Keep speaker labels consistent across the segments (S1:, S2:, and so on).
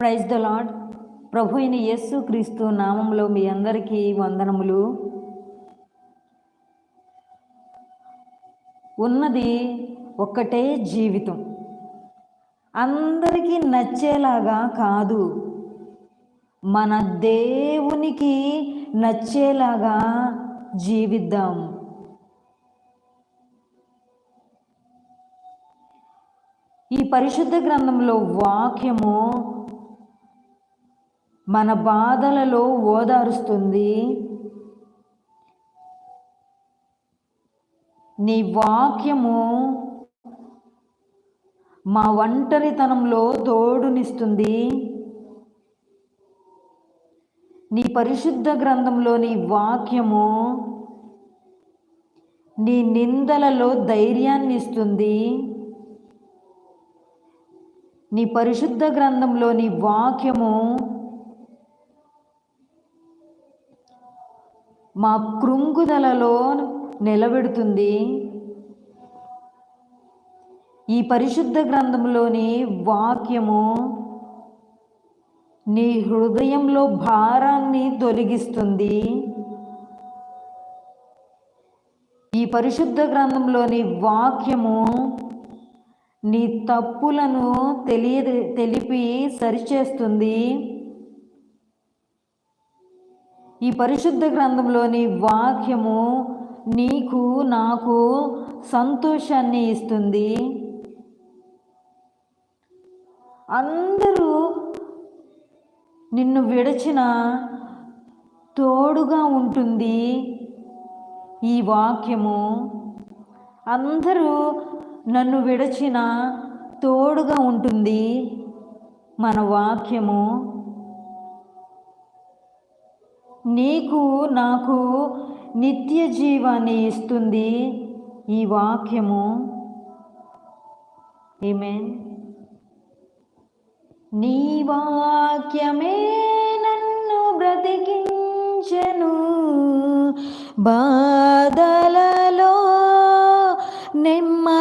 S1: Praise the lord ప్రభు అయిన యేసు క్రీస్తు నామంలో మీ అందరికీ వందనములు. ఉన్నది ఒక్కటే జీవితం. అందరికీ నచ్చేలాగా కాదు. మన దేవునికి నచ్చేలాగా జీవిద్దాం. ఈ పరిశుద్ధ గ్రంథంలో వాక్యము మన బాధలలో ఓదారుస్తుంది. నీ వాక్యము మా ఒంటరితనంలో తోడునిస్తుంది. నీ పరిశుద్ధ గ్రంథంలోని వాక్యము నీ నిందలలో ధైర్యాన్ని ఇస్తుంది నీ పరిశుద్ధ గ్రంథంలోని వాక్యము మా కృంగుదలలో నిలబెడుతుంది. ఈ పరిశుద్ధ గ్రంథంలోని వాక్యము నీ హృదయంలో భారాన్ని తొలగిస్తుంది. ఈ పరిశుద్ధ గ్రంథంలోని వాక్యము నీ తప్పులను తెలియ తెలిపి సరిచేస్తుంది. ఈ పరిశుద్ధ గ్రంథంలోని వాక్యము నీకు నాకు సంతోషాన్ని ఇస్తుంది. అందరూ నిన్ను విడచిన తోడుగా ఉంటుంది ఈ వాక్యము. అందరూ నన్ను విడచిన తోడుగా ఉంటుంది మన వాక్యము. నీకు నాకు నిత్య జీవాన్ని ఇస్తుంది ఈ వాక్యము. ఏమేన్ నీ వాక్యమే నన్ను బ్రతికించను. బాధలలో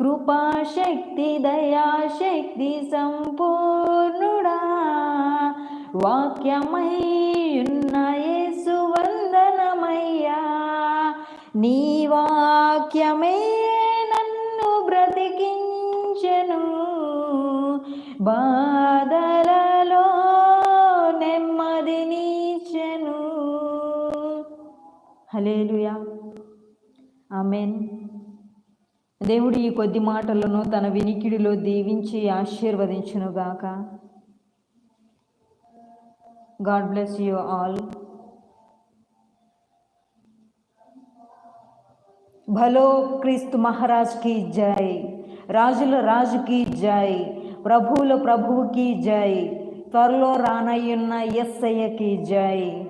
S1: కృపాశక్తి దయాశక్తి సంపూర్ణుడా. వాక్యమై ఉన్న యేసు వందనమయ్యా. నీ వాక్యమే నన్ను బ్రతికించను. బాధలలో నెమ్మదినిచ్చెను హలేలుయా ఆమెన్. దేవుడు ఈ కొద్ది మాటలను తన వినికిడిలో దీవించి ఆశీర్వదించునుగాక. గాడ్ బ్లెస్ యూ ఆల్ భలో క్రీస్తు మహారాజ్కి జై. రాజుల రాజుకి జై. ప్రభువుల ప్రభువుకి జై. త్వరలో రానయ్యున్న ఎస్ఐకి జై.